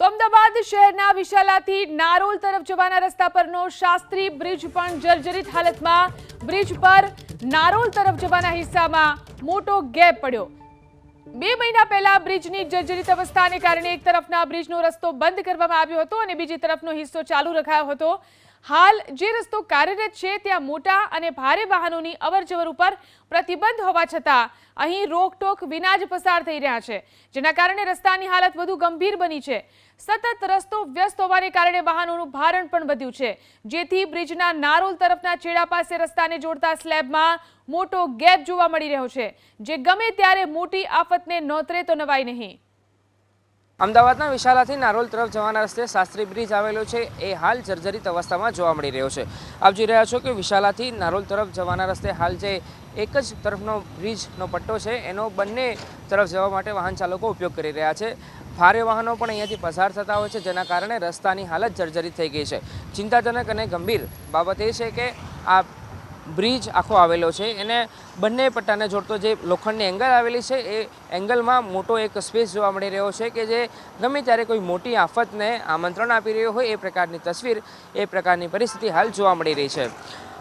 તો અમદાવાદ શહેરના વિશાલાથી નારોલ તરફ જવાના રસ્તા પરનો શાસ્ત્રી બ્રિજ પણ જર્જરિત હાલતમાં. બ્રિજ પર નારોલ તરફ જવાના હિસ્સામાં મોટો ગેપ પડ્યો. બે મહિના પહેલા બ્રિજની જર્જરિત અવસ્થાને કારણે એક તરફના બ્રિજનો રસ્તો બંધ કરવામાં આવ્યો હતો અને બીજી તરફનો હિસ્સો ચાલુ રખાયો હતો. હાલ જે રસ્તો કાર્યરત છે ત્યાં મોટા અને ભારે વાહનોની અવરજવર ઉપર પ્રતિબંધ હોવા છતાં અહીં રોકટોક વિના જ પસાર થઈ રહ્યા છે, જેના કારણે રસ્તાની હાલત વધુ ગંભીર બની છે. સતત રસ્તો વ્યસ્ત હોવાને કારણે વાહનોનું ભારણ પણ વધ્યું છે, જેથી બ્રિજના નારોલ તરફના છેડા પાસે રસ્તાને જોડતા સ્લેબમાં મોટો ગેપ જોવા મળી રહ્યો છે, જે ગમે ત્યારે મોટી આફતને નોતરે તો નવાય નહીં. અમદાવાદના વિશાલાથી નારોલ તરફ જવાના રસ્તે શાસ્ત્રી બ્રિજ આવેલો છે. એ હાલ જર્જરિત અવસ્થામાં જોવા મળી રહ્યો છે. આપ જોઈ રહ્યા છો કે વિશાલાથી નારોલ તરફ જવાના રસ્તે હાલ જે એક જ તરફનો બ્રિજનો પટ્ટો છે, એનો બંને તરફ જવા માટે વાહન ચાલકો ઉપયોગ કરી રહ્યા છે. ભારે વાહનો પણ અહીંયાથી પસાર થતા હોય છે, જેના કારણે રસ્તાની હાલત જર્જરિત થઈ ગઈ છે. ચિંતાજનક અને ગંભીર બાબત એ છે કે આ બ્રિજ આખો આવેલો છે. એને બંને પટ્ટાને જોડતો જે લોખંડની એંગલ આવેલી છે, એ એંગલમાં મોટો એક સ્પેસ જોવા મળી રહ્યો છે કે જે ગમે ત્યારે કોઈ મોટી આફતને આમંત્રણ આપી રહ્યો હોય, એ પ્રકારની તસવીર, એ પ્રકારની પરિસ્થિતિ હાલ જોવા મળી રહી છે.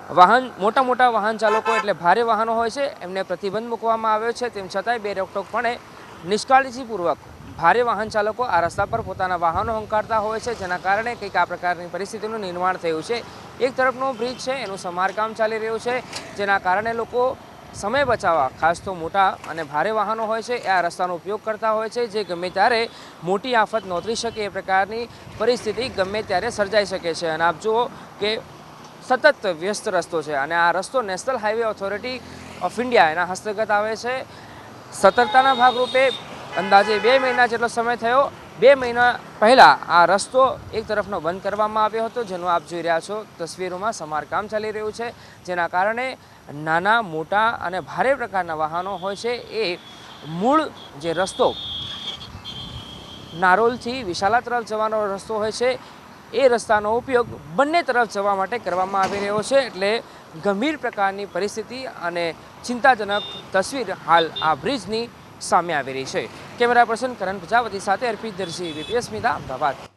વાહન, મોટા મોટા વાહન ચાલકો એટલે ભારે વાહનો હોય છે, એમને પ્રતિબંધ મૂકવામાં આવ્યો છે. તેમ છતાંય બે રોકટોકપણે નિષ્કાળજીપૂર્વક ભારે વાહન ચાલકો આ રસ્તા પર પોતાના વાહનો હંકારતા હોય છે, જેના કારણે કંઈક આ પ્રકારની પરિસ્થિતિનું નિર્માણ થયું છે. એક તરફનો બ્રિજ છે, એનું સમારકામ ચાલી રહ્યું છે, જેના કારણે લોકો સમય બચાવવા, ખાસ તો મોટા અને ભારે વાહનો હોય છે, એ આ રસ્તાનો ઉપયોગ કરતા હોય છે, જે ગમે ત્યારે મોટી આફત નોતરી શકે એ પ્રકારની પરિસ્થિતિ ગમે ત્યારે સર્જાઈ શકે છે. અને આપ જુઓ કે સતત વ્યસ્ત રસ્તો છે અને આ રસ્તો national highway authority of India એના હસ્તગત આવે છે. સતર્કતાના ભાગરૂપે અંદાજે બે મહિના જેટલો સમય થયો. બે મહિના પહેલાં આ રસ્તો એક તરફનો બંધ કરવામાં આવ્યો હતો, જેનું આપ જોઈ રહ્યા છો. તસવીરોમાં સમારકામ ચાલી રહ્યું છે, જેના કારણે નાના, મોટા અને ભારે પ્રકારના વાહનો હોય છે. એ મૂળ જે રસ્તો, નારોલથી વિશાલા તરફ જવાનો રસ્તો હોય છે, એ રસ્તાનો ઉપયોગ બંને તરફ જવા માટે કરવામાં આવી રહ્યો છે. એટલે ગંભીર પ્રકારની પરિસ્થિતિ અને ચિંતાજનક તસવીર હાલ આ બ્રિજની સામે આવી રહી છે. કેમેરા પર્સન કરણ પ્રજાપતિ સાથે અર્પિત દર્શી વીપીએસ સ્મિતા અમદાવાદ.